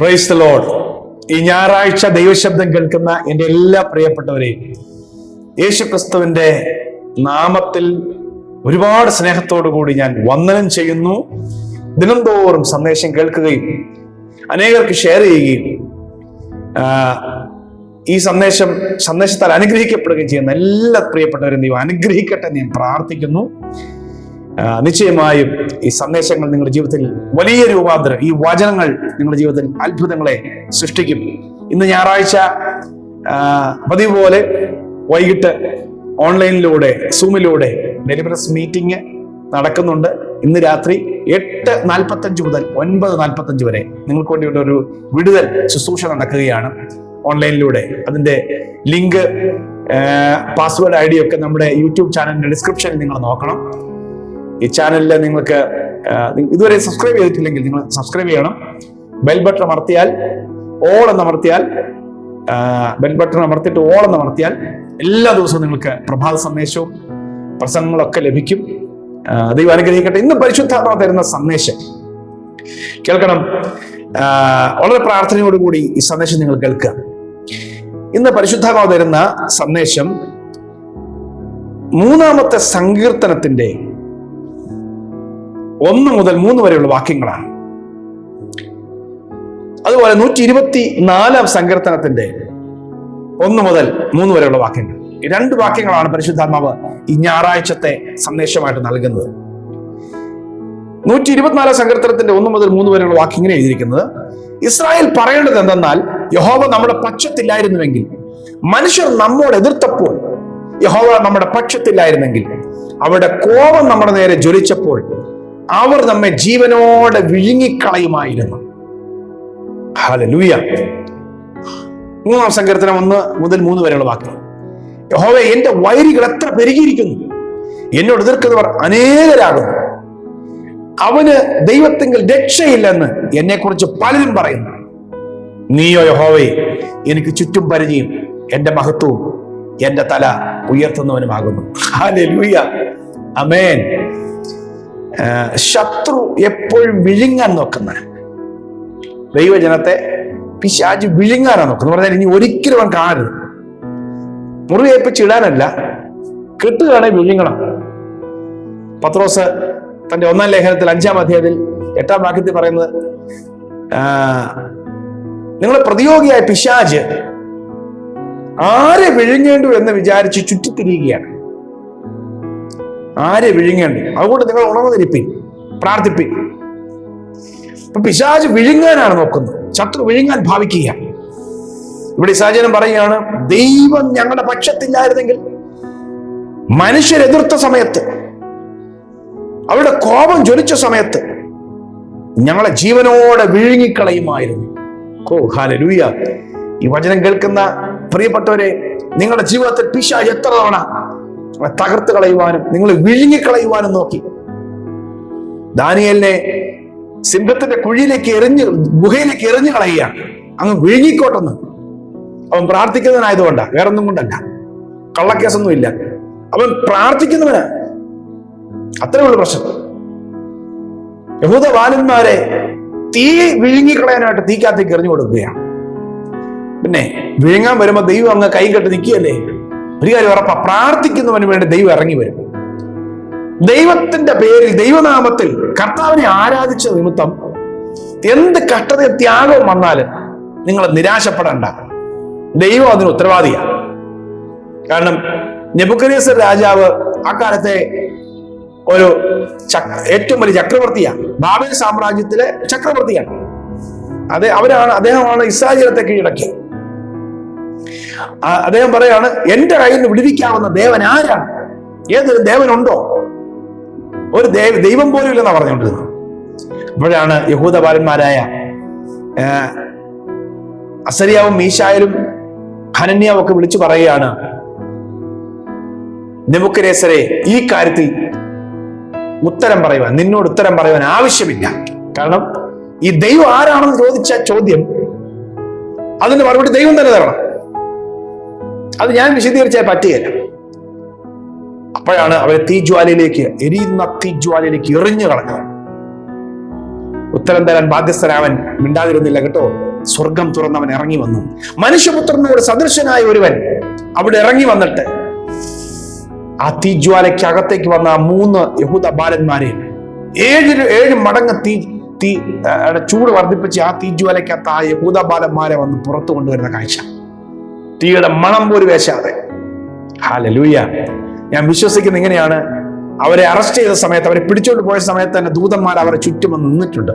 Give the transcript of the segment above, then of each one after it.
Price load ഈ ഞായറാഴ്ച ദൈവശബ്ദം കേൾക്കുന്ന എന്റെ എല്ലാ പ്രിയപ്പെട്ടവരെയും യേശുക്രിസ്തുവിന്റെ നാമത്തിൽ ഒരുപാട് സ്നേഹത്തോടു കൂടി ഞാൻ വന്ദനം ചെയ്യുന്നു. ദിനംതോറും സന്ദേശം കേൾക്കുകയും അനേകർക്ക് ഷെയർ ചെയ്യുകയും ഈ സന്ദേശം സന്ദേശത്താൽ അനുഗ്രഹിക്കപ്പെടുകയും ചെയ്യുന്ന എല്ലാ പ്രിയപ്പെട്ടവരും ദൈവം അനുഗ്രഹിക്കട്ടെ ഞാൻ പ്രാർത്ഥിക്കുന്നു. നിശ്ചയമായും ഈ സന്ദേശങ്ങൾ നിങ്ങളുടെ ജീവിതത്തിൽ വലിയ രൂപാന്തരം ഈ വചനങ്ങൾ നിങ്ങളുടെ ജീവിതത്തിൽ അത്ഭുതങ്ങളെ സൃഷ്ടിക്കും. ഇന്ന് ഞായറാഴ്ച പതിവ് പോലെ വൈകിട്ട് ഓൺലൈനിലൂടെ സൂമിലൂടെ ഡെലിവറസ് മീറ്റിംഗ് നടക്കുന്നുണ്ട്. ഇന്ന് രാത്രി എട്ട് നാൽപ്പത്തഞ്ച് മുതൽ ഒൻപത് നാൽപ്പത്തഞ്ച് വരെ നിങ്ങൾക്ക് വേണ്ടിയുള്ള ഒരു വിടുതൽ ശുശ്രൂഷ നടക്കുകയാണ് ഓൺലൈനിലൂടെ. അതിന്റെ ലിങ്ക് പാസ്വേഡ് ഐ ഡി ഒക്കെ നമ്മുടെ യൂട്യൂബ് ചാനലിന്റെ ഡിസ്ക്രിപ്ഷനിൽ നിങ്ങൾ നോക്കണം. ഈ ചാനലിൽ നിങ്ങൾക്ക് ഇതുവരെ സബ്സ്ക്രൈബ് ചെയ്തിട്ടില്ലെങ്കിൽ നിങ്ങൾ സബ്സ്ക്രൈബ് ചെയ്യണം. ബെൽ ബട്ടൺ അമർത്തിയാൽ ഓൾ എന്ന് അമർത്തിയാൽ ബെൽ ബട്ടൺ അമർത്തിയിട്ട് ഓൾ എന്ന് അമർത്തിയാൽ എല്ലാ ദിവസവും നിങ്ങൾക്ക് പ്രഭാത സന്ദേശവും പ്രസംഗങ്ങളൊക്കെ ലഭിക്കും. ദൈവം അനുഗ്രഹിക്കട്ടെ. ഇന്ന് പരിശുദ്ധാത്മ തരുന്ന സന്ദേശം. കേൾക്കണം. വളരെ പ്രാർത്ഥനയോടുകൂടി ഈ സന്ദേശം നിങ്ങൾ കേൾക്കുക. ഇന്ന് പരിശുദ്ധാത്മാവ് തരുന്ന സന്ദേശം മൂന്നാമത്തെ സങ്കീർത്തനത്തിന്റെ ഒന്ന് മുതൽ മൂന്ന് വരെയുള്ള വാക്യങ്ങളാണ്. അതുപോലെ നൂറ്റി ഇരുപത്തി നാലാം സങ്കീർത്തനത്തിന്റെ ഒന്ന് മുതൽ മൂന്ന് വരെയുള്ള വാക്യങ്ങൾ. ഈ രണ്ട് വാക്യങ്ങളാണ് പരിശുദ്ധാത്മാവ് ഈ ഞായറാഴ്ചത്തെ സന്ദേശമായിട്ട് നൽകുന്നത്. നൂറ്റി ഇരുപത്തിനാലാം സങ്കീർത്തനത്തിന്റെ ഒന്ന് മുതൽ മൂന്ന് വരെയുള്ള വാക്യം ഇങ്ങനെ എഴുതിയിരിക്കുന്നത് ഇസ്രായേൽ പറയേണ്ടത് എന്തെന്നാൽ യഹോവ നമ്മുടെ പക്ഷത്തില്ലായിരുന്നുവെങ്കിൽ മനുഷ്യർ നമ്മോട് എതിർത്തപ്പോൾ യഹോവ നമ്മുടെ പക്ഷത്തില്ലായിരുന്നെങ്കിൽ അവരുടെ കോപം നമ്മുടെ നേരെ ജ്വലിച്ചപ്പോൾ അവർ നമ്മെ ജീവനോടെ വിഴുങ്ങിക്കളയുമായിരുന്നു. ഹല്ലേലൂയ മൂന്നാം സങ്കീർത്തനം ഒന്ന് മുതൽ മൂന്ന് വരെയുള്ള വാക്കുകൾ യഹോവ എന്റെ വൈരികൾ എത്ര പെരുകിയിരിക്കുന്നു. എന്നോട് എതിർക്കുന്നവർ അനേകരാകുന്നു. അവന് ദൈവത്തെങ്കിൽ രക്ഷയില്ലെന്ന് എന്നെ കുറിച്ച് പലരും പറയുന്നു. നീയോ യഹോവേ എനിക്ക് ചുറ്റും പരിചയം. എന്റെ മഹത്വവും എന്റെ തല ഉയർത്തുന്നവനുമാകുന്നു. ഹല്ലേലൂയ അമേൻ ശത്രു എപ്പോഴും വിഴുങ്ങാൻ നോക്കുന്ന ദൈവജനത്തെ പിശാജ് വിഴുങ്ങാനാണ് നോക്കുന്നത് പറഞ്ഞാൽ ഇനി ഒരിക്കലും അവൻ കാണരുത്. മുറിവേൽപ്പിച്ചിടാനല്ല കെട്ടുകയാണെ വിഴുങ്ങണം. പത്രോസ് തന്റെ ഒന്നാം ലേഖനത്തിൽ അഞ്ചാം അധ്യായത്തിൽ എട്ടാം വാക്യത്തിൽ പറയുന്നത് നിങ്ങളെ പ്രതിയോഗിയായ പിശാജ് ആരെ വിഴുങ്ങേണ്ടു എന്ന് വിചാരിച്ച് ചുറ്റിത്തിരിയുകയാണ്. ആരെ വിഴുങ്ങേണ്ടി? അതുകൊണ്ട് നിങ്ങൾ ഉണർന്നിരിപ്പിൻ പ്രാർത്ഥിപ്പിൻ അപ്പൊ പിശാജ് വിഴുങ്ങാനാണ് നോക്കുന്നത്. ശത്രു വിഴുങ്ങാൻ ഭാവിക്കുക ഇവിടെ സാഹചര്യം പറയുകയാണ് ദൈവം ഞങ്ങളുടെ പക്ഷത്തില്ലായിരുന്നെങ്കിൽ മനുഷ്യരെതിർത്ത സമയത്ത് അവരുടെ കോപം ജ്വലിച്ച സമയത്ത് ഞങ്ങളെ ജീവനോടെ വിഴുങ്ങിക്കളയുമായിരുന്നു. ഓ ഈ വചനം കേൾക്കുന്ന പ്രിയപ്പെട്ടവരെ നിങ്ങളുടെ ജീവിതത്തിൽ പിശാജ് എത്ര തവണ തകർത്ത് കളയുവാനും നിങ്ങളെ വിഴുങ്ങിക്കളയുവാനും നോക്കി. ദാനിയലിനെ സിംഹത്തിന്റെ കുഴിയിലേക്ക് എറിഞ്ഞ് ഗുഹയിലേക്ക് എറിഞ്ഞു കളയുകയാണ്. അങ്ങ് വിഴുങ്ങിക്കോട്ടെന്ന്. അവൻ പ്രാർത്ഥിക്കുന്നവനായതുകൊണ്ടാ വേറൊന്നും കൊണ്ടല്ല. കള്ളക്കേസൊന്നും ഇല്ല അവൻ പ്രാർത്ഥിക്കുന്നവന് അത്രേ ഉള്ളു പ്രശ്നം. യഹൂദ ബാലന്മാരെ തീ വിഴുങ്ങിക്കളയാനായിട്ട് തീക്കകത്തേക്ക് എറിഞ്ഞു കൊടുക്കുകയാണ്. പിന്നെ വിഴുങ്ങാൻ വരുമ്പോ ദൈവം അങ്ങ് കൈ കെട്ടി നിൽക്കുകയല്ലേ? ഒരു കാര്യം ഉറപ്പാ പ്രാർത്ഥിക്കുന്നവന് വേണ്ടി ദൈവം ഇറങ്ങി വരും. ദൈവത്തിന്റെ പേരിൽ ദൈവനാമത്തിൽ കർത്താവിനെ ആരാധിച്ച നിമിത്തം എന്ത് കഷ്ടത ത്യാഗവും വന്നാലും നിങ്ങൾ നിരാശപ്പെടണ്ട. ദൈവം അതിന് ഉത്തരവാദിയാണ് കാരണം നെബുക്കനേസർ രാജാവ് ആ കാലത്തെ ഒരു ഏറ്റവും വലിയ ചക്രവർത്തിയാണ് ബാബേൽ സാമ്രാജ്യത്തിലെ ചക്രവർത്തിയാണ്. അതെ അവരാണ് അദ്ദേഹമാണ് ഇസ്രായേലത്തെ കീഴടക്കിയത്. അദ്ദേഹം പറയാണ് എന്റെ കയ്യിൽ നിന്ന് വിടുവിക്കാവുന്ന ദേവൻ ആരാണ്? ഏതൊരു ദേവനുണ്ടോ? ഒരു ദേവ ദൈവം പോലും ഇല്ലെന്നാ പറഞ്ഞുകൊണ്ടിരുന്നത്. അപ്പോഴാണ് യഹൂദ ബാലന്മാരായ അസരിയാവും മീശായാലും ഹനന്യാവും ഒക്കെ വിളിച്ചു പറയുകയാണ് നെബുക്കരേസരെ ഈ കാര്യത്തിൽ ഉത്തരം പറയുവാൻ നിന്നോട് ഉത്തരം പറയുവാൻ ആവശ്യമില്ല. കാരണം ഈ ദൈവം ആരാണെന്ന് ചോദിച്ച ചോദ്യം അതിന്റെ മറുപടി ദൈവം തന്നെ തരണം. അത് ഞാൻ വിശദീകരിച്ചാൽ പറ്റുകയില്ല അപ്പോഴാണ് അവരെ തീജ്വാലയിലേക്ക് എരിയുന്ന തീജ്വാലയിലേക്ക് എറിഞ്ഞു കളഞ്ഞത്. ഉത്തരം തരാൻ ബാധ്യസ്ഥരാവൻ മിണ്ടാതിരുന്നില്ല കേട്ടോ. സ്വർഗം തുറന്നവൻ ഇറങ്ങി വന്നു. മനുഷ്യപുത്രനോട് സദൃശനായ ഒരുവൻ അവിടെ ഇറങ്ങി വന്നിട്ട് ആ തീജ്വാലയ്ക്ക് അകത്തേക്ക് വന്ന ആ മൂന്ന് യഹൂദ ബാലന്മാരെ ഏഴ് ഏഴ് മടങ്ങ് തീ തീ ചൂട് വർദ്ധിപ്പിച്ച് ആ തീജ്വാലയ്ക്കകത്ത് ആ യഹൂദ ബാലന്മാരെ വന്ന് പുറത്തു കൊണ്ടുവരുന്ന കാഴ്ച. തീയുടെ മണം പോലും വേശാതെ ഹാലലൂയ ഞാൻ വിശ്വസിക്കുന്ന ഇങ്ങനെയാണ്. അവരെ അറസ്റ്റ് ചെയ്ത സമയത്ത് അവരെ പിടിച്ചോണ്ട് പോയ സമയത്ത് തന്നെ ദൂതന്മാർ അവരെ ചുറ്റും നിന്നിട്ടുണ്ട്.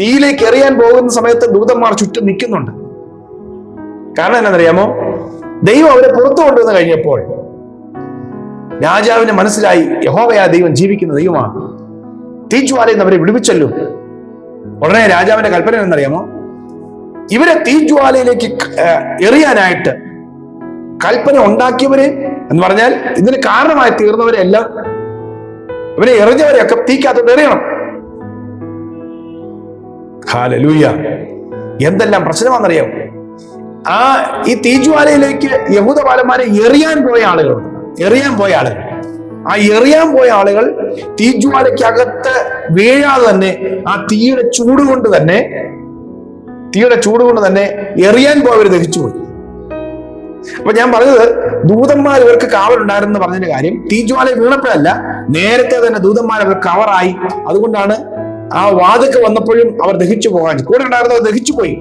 തീയിലേക്ക് എറിയാൻ പോകുന്ന സമയത്ത് ദൂതന്മാർ ചുറ്റും നിൽക്കുന്നുണ്ട്. കാരണം എന്നറിയാമോ ദൈവം അവരെ പുറത്തു കൊണ്ടുവന്ന് കഴിഞ്ഞപ്പോൾ രാജാവിന് മനസ്സിലായി യഹോവയാ ദൈവം ജീവിക്കുന്ന ദൈവമാണ്. തീച്ചുവാലയിൽ നിന്ന് അവരെ വിടുവിച്ചല്ലോ. ഉടനെ രാജാവിന്റെ കൽപ്പന എന്നറിയാമോ ഇവരെ തീജ്വാലയിലേക്ക് എറിയാനായിട്ട് കൽപ്പന ഉണ്ടാക്കിയവരെ എന്ന് പറഞ്ഞാൽ ഇതിന് കാരണമായി തീർന്നവരെ എല്ലാം ഇവരെ എറിഞ്ഞവരെയൊക്കെ തീക്കകത്തോട്ട് എറിയണം. ഹാലലൂയ. എന്തെല്ലാം പ്രശ്നമാണെന്നറിയാം ആ ഈ തീജ്വാലയിലേക്ക് യഹൂദ ബാലന്മാരെ എറിയാൻ പോയ ആളുകളുണ്ട് എറിയാൻ പോയ ആളുകൾ. ആ എറിയാൻ പോയ ആളുകൾ തീജ്വാലയ്ക്കകത്ത് വീഴാതെ തന്നെ ആ തീയുടെ ചൂട് കൊണ്ട് തന്നെ തീയുടെ ചൂട് കൊണ്ട് തന്നെ എറിയാൻ പോയവർ ദഹിച്ചുപോയി. അപ്പൊ ഞാൻ പറഞ്ഞത് ദൂതന്മാർ ഇവർക്ക് കാവലുണ്ടായിരുന്നു പറഞ്ഞതിന്റെ കാര്യം തീജ്വാല വീണപ്പോഴല്ല നേരത്തെ തന്നെ ദൂതന്മാർ അവർ കവറായി. അതുകൊണ്ടാണ് ആ വാതക്ക് വന്നപ്പോഴും അവർ ദഹിച്ചു പോകാൻ കൂടെ ഉണ്ടായിരുന്നവർ ദഹിച്ചു പോയി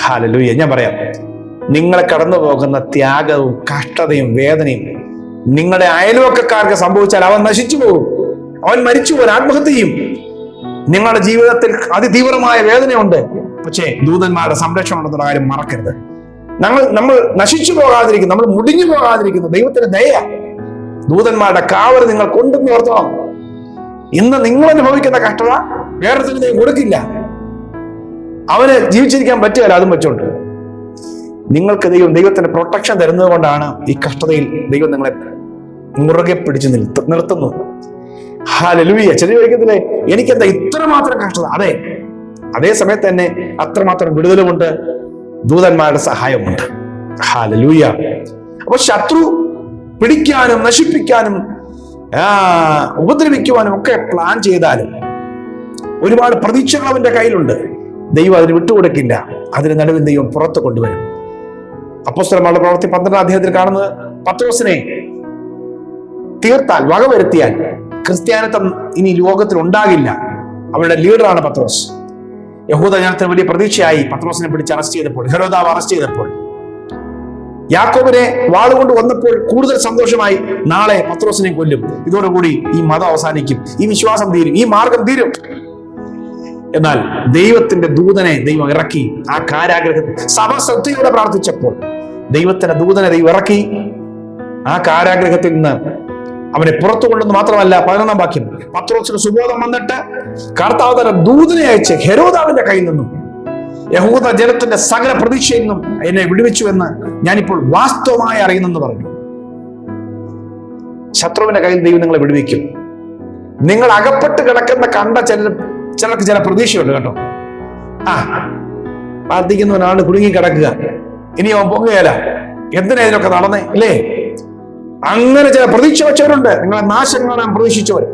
ഹാലലൂയ ഞാൻ പറയാം നിങ്ങളെ കടന്നു പോകുന്ന ത്യാഗവും കഷ്ടതയും വേദനയും നിങ്ങളുടെ അയൽവക്കക്കാർക്ക് സംഭവിച്ചാൽ അവൻ നശിച്ചു പോകും. അവൻ മരിച്ചു പോകും ആത്മഹത്യ ചെയ്യും. നിങ്ങളുടെ ജീവിതത്തിൽ അതിതീവ്രമായ വേദനയുണ്ട്. പക്ഷേ ദൂതന്മാരുടെ സംരക്ഷണം ഉണ്ടെന്നുള്ള കാര്യം മറക്കരുത്. ഞങ്ങൾ നമ്മൾ നശിച്ചു പോകാതിരിക്കുന്നു നമ്മൾ മുടിഞ്ഞു പോകാതിരിക്കുന്നു. ദൈവത്തിന്റെ ദയ. ദൂതന്മാരുടെ കാവൽ നിങ്ങൾ കൊണ്ടും ഓർത്തണം ഇന്ന് നിങ്ങൾ അനുഭവിക്കുന്ന കഷ്ടത വേറെ ദൈവം കൊടുക്കില്ല. അവന് ജീവിച്ചിരിക്കാൻ പറ്റുകയില്ല അതും വെച്ചോണ്ട്. നിങ്ങൾക്ക് ദൈവം ദൈവത്തിന്റെ പ്രൊട്ടക്ഷൻ തരുന്നത് കൊണ്ടാണ് ഈ കഷ്ടതയിൽ ദൈവം നിങ്ങളെ മുറുകെ പിടിച്ച് നിർത്ത ഹാലലുവിയ ചെറിയ വൈക്കത്തില്ലേ എനിക്കെന്താ ഇത്രമാത്രം കഷ്ടത? അതെ. അതേ സമയത്ത് തന്നെ അത്രമാത്രം വിടുതലുമുണ്ട്. ദൂതന്മാരുടെ സഹായമുണ്ട്. ഹാലലൂയ. അപ്പൊ ശത്രു പിടിക്കാനും നശിപ്പിക്കാനും ഉപദ്രവിക്കുവാനും ഒക്കെ പ്ലാൻ ചെയ്താലും ഒരുപാട് പ്രതീക്ഷകൾ അവന്റെ കയ്യിലുണ്ട്. ദൈവം അതിന് വിട്ടുകൊടുക്കില്ല. അതിന് നടുവിൽ ദൈവം പുറത്തു കൊണ്ടുവരും. അപ്പോസ്തലന്മാരുടെ പ്രവർത്തി പന്ത്രണ്ടാം അധ്യായത്തിൽ കാണുന്നത് പത്രോസിനെ തീർത്താൽ വകവരുത്തിയാൽ ക്രിസ്ത്യാനിത്വം ഇനി ലോകത്തിൽ ഉണ്ടാകില്ല അവരുടെ ലീഡറാണ് പത്രോസ്. യഹൂദ ജനത്തിന് വലിയ പ്രതീക്ഷയായി പത്രോസിനെ പിടിച്ച് അറസ്റ്റ് ചെയ്തപ്പോൾ ഹെരോദാവ് അറസ്റ്റ് ചെയ്തപ്പോൾ. യാക്കോബിനെ വാളുകൊണ്ട് വന്നപ്പോൾ കൂടുതൽ സന്തോഷമായി നാളെ പത്രോസിനെ കൊല്ലും. ഇതോടുകൂടി ഈ മതം അവസാനിക്കും. ഈ വിശ്വാസം തീരും. ഈ മാർഗം തീരും. എന്നാൽ ദൈവത്തിന്റെ ദൂതനെ ദൈവം ഇറക്കി ആ കാരാഗ്രഹത്തിൽ സഭ ശ്രദ്ധയോടെ പ്രാർത്ഥിച്ചപ്പോൾ ദൈവത്തിന്റെ ദൂതനെ ദൈവം ഇറക്കി ആ കാരാഗ്രഹത്തിൽ നിന്ന് അവനെ പുറത്തു കൊണ്ടെന്ന് മാത്രമല്ല പതിനൊന്നാം വാക്യം. പത്രോസിന് സുബോധം വന്നിട്ട് കർത്താവ് തന്നെ ദൂതനെ അയച്ച് ഹെരോദാവിന്റെ കയ്യിൽ നിന്നും യഹൂദ ജനത്തിന്റെ സകല പ്രതീക്ഷയിൽ നിന്നും എന്നെ വിടുവിച്ചു എന്ന് ഞാനിപ്പോൾ വാസ്തവമായി അറിയുന്നെന്ന് പറഞ്ഞു. ശത്രുവിന്റെ കയ്യിൽ ദൈവം നിങ്ങളെ വിടുവിക്കും. നിങ്ങൾ അകപ്പെട്ട് കിടക്കുന്ന കണ്ട ചില ചിലർക്ക് ചില പ്രതീക്ഷയുണ്ട് കേട്ടോ. ആ പ്രാർത്ഥിക്കുന്നവനാണ് കുടുങ്ങി കിടക്കുക. ഇനി അവൻ പൊങ്ങുകയല്ല. എന്തിനാ ഇതിനൊക്കെ നടന്നേ? അല്ലേ അങ്ങനെ ചില പ്രതീക്ഷ വെച്ചവരുണ്ട്. നിങ്ങളെ നാശം കാണാൻ പ്രതീക്ഷിച്ചവർ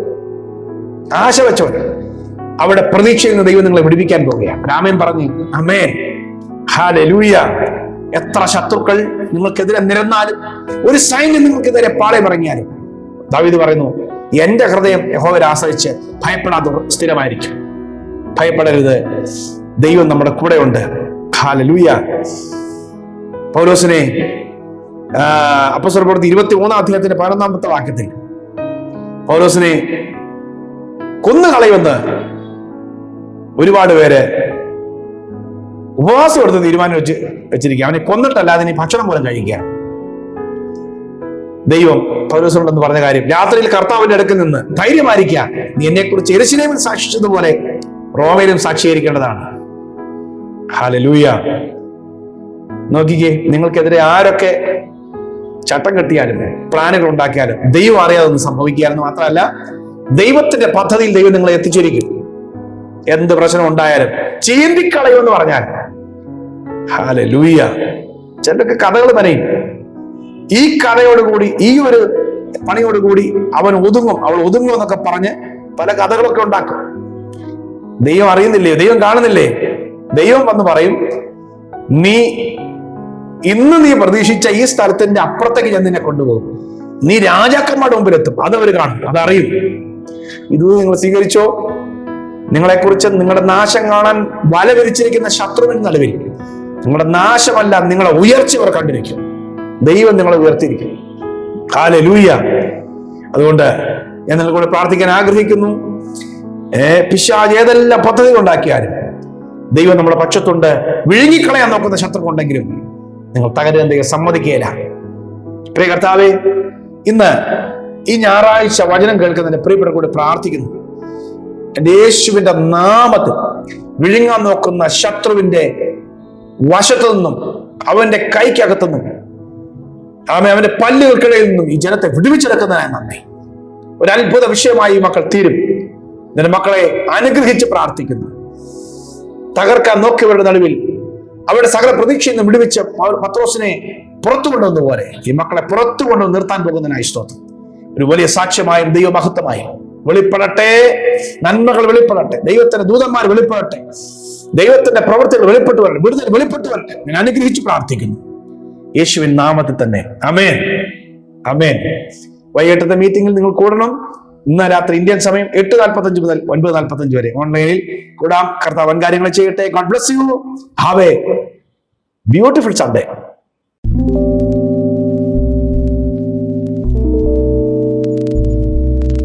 ആശ വെച്ചവർ അവിടെ പ്രതീക്ഷയിൽ നിന്ന് ദൈവം നിങ്ങളെ വിടിപ്പിക്കാൻ പോവുകയാണ്. രാമൻ പറഞ്ഞു. അമേൻ ഹാലൂയ എത്ര ശത്രുക്കൾ നിങ്ങൾക്കെതിരെ നിരന്നാലും ഒരു സൈന്യം നിങ്ങൾക്കെതിരെ പാളയം ഇറങ്ങിയാലും. ദാവീദ് പറയുന്നു എന്റെ ഹൃദയം യഹോവരെ ആശ്രയിച്ച് ഭയപ്പെടാതെ സ്ഥിരമായിരിക്കും. ഭയപ്പെടരുത്. ദൈവം നമ്മുടെ കൂടെയുണ്ട്. ഹാലലൂയ പൗലോസിനെ അപ്പസ്വര പ്രവൃത്തി ഇരുപത്തി മൂന്നാം അധ്യായത്തിന്റെ പതിനൊന്നാമത്തെ വാക്യത്തിൽ പൗലോസിനെ കൊന്നുകളയുമെന്ന് ഒരുപാട് പേര് ഉപവാസം എടുത്ത് തീരുമാനം വെച്ച് വെച്ചിരിക്കുക. അവനെ കൊന്നിട്ടല്ല ഇനി ഭക്ഷണം പോലും കഴിക്കുക. ദൈവം പൗരസോടെന്ന് പറഞ്ഞ കാര്യം രാത്രിയിൽ കർത്താവിന്റെ അടുക്കൽ നിന്ന് ധൈര്യമായിരിക്കുക. നീ എന്നെ കുറിച്ച് എരിശിലേമിൽ സാക്ഷിച്ചതുപോലെ റോമയിലും സാക്ഷീകരിക്കേണ്ടതാണ്. ഹാലലൂയ നോക്കിക്കേ നിങ്ങൾക്കെതിരെ ആരൊക്കെ ചട്ടം കെട്ടിയാലും പ്ലാനുകൾ ഉണ്ടാക്കിയാലും ദൈവം അറിയാതെ ഒന്നും സംഭവിക്കുകയാണെന്ന് മാത്രമല്ല ദൈവത്തിന്റെ പദ്ധതിയിൽ ദൈവം നിങ്ങളെ എത്തിച്ചിരിക്കും. എന്ത് പ്രശ്നം ഉണ്ടായാലും ചീന്തിക്കളയുമെന്ന് പറഞ്ഞാൽ ഹാലെ ലൂയ ചിലർക്ക് കഥകൾ പറയും. ഈ കഥയോടുകൂടി ഈ ഒരു പണിയോടുകൂടി അവൻ ഒതുങ്ങും. അവൾ ഒതുങ്ങും എന്നൊക്കെ പറഞ്ഞ് പല കഥകളൊക്കെ ഉണ്ടാക്കും. ദൈവം അറിയുന്നില്ലേ? ദൈവം കാണുന്നില്ലേ? ദൈവം വന്ന് പറയും നീ ഇന്ന് നീ പ്രതീക്ഷിച്ച ഈ സ്ഥലത്തിന്റെ അപ്പുറത്തേക്ക് ഞാൻ നിന്നെ കൊണ്ടുപോകും. നീ രാജാക്കന്മാരുടെ മുമ്പിലെത്തും. അതവർ കാണും. അതറിയും. ഇത് നിങ്ങൾ സ്വീകരിച്ചോ? നിങ്ങളെക്കുറിച്ച് നിങ്ങളുടെ നാശം കാണാൻ വല വിരിച്ചിരിക്കുന്ന ശത്രുവിന് നിങ്ങളുടെ നാശമല്ല നിങ്ങളെ ഉയർച്ച അവർ കണ്ടിരിക്കും. ദൈവം നിങ്ങളെ ഉയർത്തിയിരിക്കും. കാലെ ലൂയ അതുകൊണ്ട് ഞാൻ നിങ്ങൾ കൂടെ പ്രാർത്ഥിക്കാൻ ആഗ്രഹിക്കുന്നു. ഏ പിശാജ് ഏതെല്ലാം പദ്ധതികൾ ഉണ്ടാക്കിയാലും ദൈവം നമ്മുടെ പക്ഷത്തുണ്ട്. വിഴുങ്ങിക്കളയാൻ നോക്കുന്ന ശത്രുക്കളുണ്ടെങ്കിലും നിങ്ങൾ തകരുന്ന സമ്മതിക്കുകയില്ല. പ്രിയ കർത്താവേ ഇന്ന് ഈ ഞായറാഴ്ച വചനം കേൾക്കുന്നതിന് പ്രിയപ്പെട്ട കൂടെ പ്രാർത്ഥിക്കുന്നു. എന്റെ യേശുവിന്റെ നാമത്തിൽ വിഴുങ്ങാൻ നോക്കുന്ന ശത്രുവിന്റെ വശത്തു നിന്നും അവന്റെ കൈക്കകത്തുനിന്നും ആമേ അവന്റെ പല്ലുകൾക്കിടയിൽ നിന്നും ഈ ജനത്തെ വിടുവിച്ചെടുക്കുന്നതിനായി നന്ദി. ഒരു അത്ഭുത വിഷയമായി ഈ മക്കൾ തീരും. നിന്റെ മക്കളെ അനുഗ്രഹിച്ച് പ്രാർത്ഥിക്കുന്നു. തകർക്കാൻ നോക്കിയവരുടെ നടുവിൽ അവരുടെ സകല പ്രതീക്ഷയിൽ നിന്ന് വിടുവിച്ച് പത്രോസിനെ പുറത്തു കൊണ്ടുവന്ന പോലെ. ഈ മക്കളെ പുറത്തു കൊണ്ടു നിർത്താൻ പോകുന്നതിനായി സ്തോത്രം. ഒരു വലിയ സാക്ഷ്യമായും ദൈവമഹത്വമായും. വെളിപ്പെടട്ടെ. നന്മകൾ വെളിപ്പെടട്ടെ. ദൈവത്തിന്റെ ദൂതന്മാർ വെളിപ്പെടട്ടെ. ദൈവത്തിന്റെ പ്രവർത്തികൾ വെളിപ്പെട്ടു വരട്ടെ. വിടുതൽ വെളിപ്പെട്ടു വരട്ടെ. ഞാൻ അനുഗ്രഹിച്ച് പ്രാർത്ഥിക്കുന്നു. യേശുവിൻ നാമത്തിൽ തന്നെ. അമേൻ അമേൻ വൈകിട്ടത്തെ മീറ്റിംഗിൽ നിങ്ങൾ കൂടണം. ഇന്ന് രാത്രി ഇന്ത്യൻ സമയം എട്ട് നാൽപ്പത്തഞ്ച് മുതൽ ഒൻപത് നാൽപ്പത്തഞ്ച് വരെ. ഓൺലൈനിൽ കൂടാം. കർത്താവൻ കാര്യങ്ങൾ ചെയ്യട്ടെ. God bless you have a beautiful Sunday